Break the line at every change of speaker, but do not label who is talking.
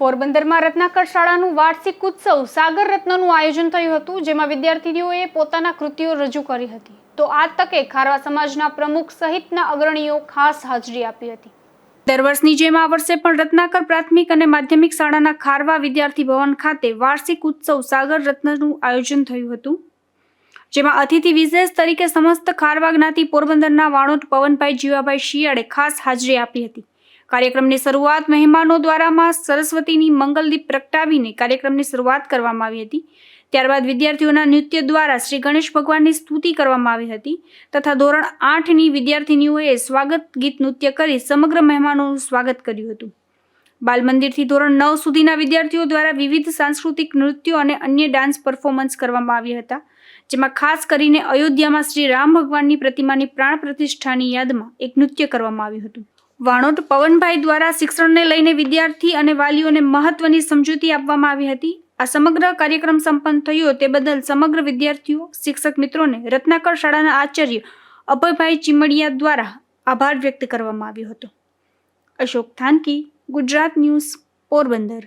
પોરબંદરમાં રત્નાકર શાળાનું વાર્ષિક ઉત્સવ સાગર રત્નનું આયોજન થયું હતું, જેમાં વિદ્યાર્થીનીઓએ પોતાના કૃતિઓ રજૂ કરી હતી. તો આ તકે ખારવા સમાજના પ્રમુખ સહિતના અગ્રણીઓ ખાસ હાજરી આપી હતી. દર વર્ષની જેમ આ વર્ષે પણ રત્નાકર પ્રાથમિક અને માધ્યમિક શાળાના ખારવા વિદ્યાર્થી ભવન ખાતે વાર્ષિક ઉત્સવ સાગર રત્નનું આયોજન થયું હતું, જેમાં અતિથિ વિશેષ તરીકે સમસ્ત ખારવા જ્ઞાતિ પોરબંદરના વાણોદ પવનભાઈ જીવાભાઈ શિયાળે ખાસ હાજરી આપી હતી. કાર્યક્રમની શરૂઆત મહેમાનો દ્વારામાં સરસ્વતીની મંગલદીપ પ્રગટાવીને કાર્યક્રમની શરૂઆત કરવામાં આવી હતી. ત્યારબાદ વિદ્યાર્થીઓના નૃત્ય દ્વારા શ્રી ગણેશ ભગવાનની સ્તુતિ કરવામાં આવી હતી તથા ધોરણ આઠની વિદ્યાર્થિનીઓએ સ્વાગત ગીત નૃત્ય કરી સમગ્ર મહેમાનોનું સ્વાગત કર્યું હતું. બાલમંદિરથી ધોરણ નવ સુધીના વિદ્યાર્થીઓ દ્વારા વિવિધ સાંસ્કૃતિક નૃત્યો અને અન્ય ડાન્સ પરફોર્મન્સ કરવામાં આવ્યા હતા. જેમાં ખાસ કરીને અયોધ્યામાં શ્રી રામ ભગવાનની પ્રતિમાની પ્રાણ પ્રતિષ્ઠાની યાદમાં એક નૃત્ય કરવામાં આવ્યું હતું. વાણોદ પવનભાઈ દ્વારા શિક્ષણને લઈને વિદ્યાર્થી અને વાલીઓને મહત્વની સમજૂતી આપવામાં આવી હતી. આ સમગ્ર કાર્યક્રમ સંપન્ન થયો તે બદલ સમગ્ર વિદ્યાર્થીઓ, શિક્ષક મિત્રોને રત્નાકર શાળાના આચાર્ય અભયભાઈ ચીમડિયા દ્વારા આભાર વ્યક્ત કરવામાં આવ્યો હતો. અશોક થાનકી, ગુજરાત ન્યૂઝ, પોરબંદર.